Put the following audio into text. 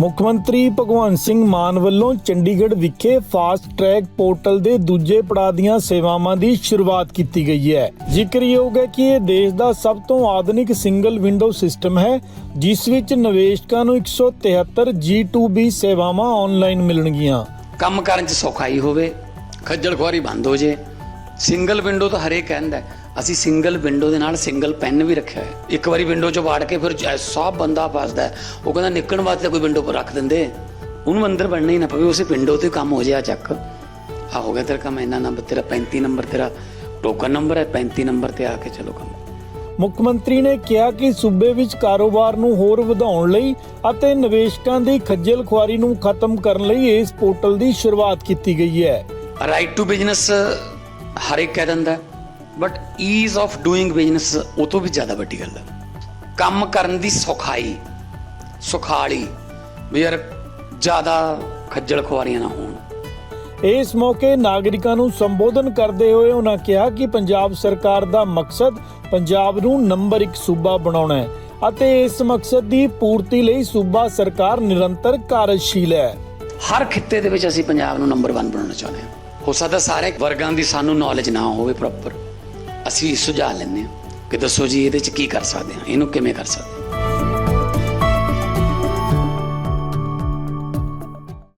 ਮੁੱਖ ਮੰਤਰੀ ਭਗਵੰਤ ਸਿੰਘ ਮਾਨ ਵੱਲੋਂ ਚੰਡੀਗੜ੍ਹ ਵਿਖੇ ਫਾਸਟ ਟਰੈਕ ਪੋਰਟਲ ਦੇ ਦੂਜੇ ਪੜਾਅ ਦੀਆਂ ਸੇਵਾਵਾਂ ਦੀ ਸ਼ੁਰੂਆਤ ਕੀਤੀ ਗਈ ਹੈ ਜ਼ਿਕਰਯੋਗ ਹੈ ਕਿ ਇਹ ਦੇਸ਼ ਦਾ ਸਭ ਤੋਂ ਆਧੁਨਿਕ ਸਿੰਗਲ ਵਿੰਡੋ ਸਿਸਟਮ ਹੈ, ਜਿਸ ਵਿੱਚ ਨਿਵੇਸ਼ਕਾਂ ਨੂੰ 173 G2B ਸੇਵਾਵਾਂ ਆਨਲਾਈਨ ਮਿਲਣਗੀਆਂ ਕੰਮ ਕਰਨ 'ਚ ਸੌਖਾਈ ਹੋਵੇ, ਖੱਜਲ ਖੁਆਰੀ ਬੰਦ ਹੋ ਜੇ ਸਿੰਗਲ ਵਿੰਡੋ ਤਾਂ ਹਰੇਕ ਕਹਿੰਦਾ ਹੈ। ਅਸੀਂ ਸਿੰਗਲ ਵਿੰਡੋ ਦੇ ਨਾਲ ਸਿੰਗਲ ਪੈਨ ਵੀ ਰੱਖਿਆ ਹੈ। ਇੱਕ ਵਾਰੀ ਵਿੰਡੋ 'ਚ ਵਾੜ ਕੇ ਫਿਰ ਐਸਾ ਬੰਦਾ ਫਸਦਾ ਉਹ ਕਹਿੰਦਾ ਨਿਕਲਣ ਵਾਸਤੇ ਕੋਈ ਵਿੰਡੋ ਪਰ ਰੱਖ ਦਿੰਦੇ। ਉਹਨੂੰ ਅੰਦਰ ਵੜਨਾ ਹੀ ਨਾ ਪਵੇ ਉਸੇ ਵਿੰਡੋ ਤੇ ਕੰਮ ਹੋ ਜਾਏ ਆ ਚੱਕ। ਆ ਹੋ ਗਿਆ ਤੇਰਾ ਕੰਮ ਇੰਨਾ ਨੰਬਰ ਤੇਰਾ 35 ਨੰਬਰ ਤੇਰਾ ਟੋਕਨ ਨੰਬਰ ਹੈ 35 ਨੰਬਰ ਤੇ ਆ ਕੇ ਚਲੋ ਕੰਮ। ਮੁੱਖ ਮੰਤਰੀ ਨੇ ਕਿਹਾ ਕਿ ਸੂਬੇ ਵਿੱਚ ਕਾਰੋਬਾਰ ਨੂੰ ਹੋਰ ਵਧਾਉਣ ਲਈ ਅਤੇ ਨਿਵੇਸ਼ਕਾਂ ਦੀ ਖੱਜਲ ਖੁਆਰੀ ਨੂੰ ਖਤਮ ਕਰਨ ਲਈ ਇਸ ਪੋਰਟਲ ਦੀ ਸ਼ੁਰੂਆਤ ਕੀਤੀ ਗਈ ਹੈ। ਰਾਈਟ ਟੂ ਬਿਜ਼ਨਸ ਹਰ ਇੱਕ ਕਹਿ ਦਿੰਦਾ but ease of doing business ਉਹ ਤੋਂ ਵੀ ਜ਼ਿਆਦਾ ਵੱਡੀ ਗੱਲ ਹੈ ਕੰਮ ਕਰਨ ਦੀ ਸੌਖਾਈ ਸੁਖਾਲੀ ਵੀ ਯਾਰ ਜ਼ਿਆਦਾ ਖੱਜਲ ਖੁਆਰੀਆਂ ਨਾ ਹੋਣ। ਇਸ ਮੌਕੇ ਨਾਗਰਿਕਾਂ ਨੂੰ ਸੰਬੋਧਨ ਕਰਦੇ ਹੋਏ ਉਹਨਾਂ ਕਿਹਾ ਕਿ ਪੰਜਾਬ ਸਰਕਾਰ ਦਾ ਮਕਸਦ ਪੰਜਾਬ ਨੂੰ ਨੰਬਰ 1 ਸੂਬਾ ਬਣਾਉਣਾ ਹੈ ਅਤੇ ਇਸ ਮਕਸਦ ਦੀ ਪੂਰਤੀ ਲਈ ਸੂਬਾ ਸਰਕਾਰ ਨਿਰੰਤਰ ਕਾਰਜਸ਼ੀਲ ਹੈ। ਹਰ ਖਿੱਤੇ ਦੇ ਵਿੱਚ ਅਸੀਂ ਪੰਜਾਬ ਨੂੰ ਨੰਬਰ 1 ਬਣਾਉਣਾ ਚਾਹੁੰਦੇ ਹਾਂ। ਹੋ ਸਕਦਾ ਸਾਰੇ ਵਰਗਾਂ ਦੀ ਸਾਨੂੰ ਨੌਲੇਜ ਨਾ ਹੋਵੇ ਪ੍ਰੋਪਰ ਅਸੀਂ ਸੁਝਾਅ ਲੈਂਦੇ ਹਾਂ ਕਿ ਦੱਸੋ ਜੀ ਇਹਦੇ ਚ ਕੀ ਕਰ ਸਕਦੇ ਹਾਂ? ਇਹਨੂੰ ਕਿਵੇਂ ਕਰ ਸਕਦੇ ਹਾਂ?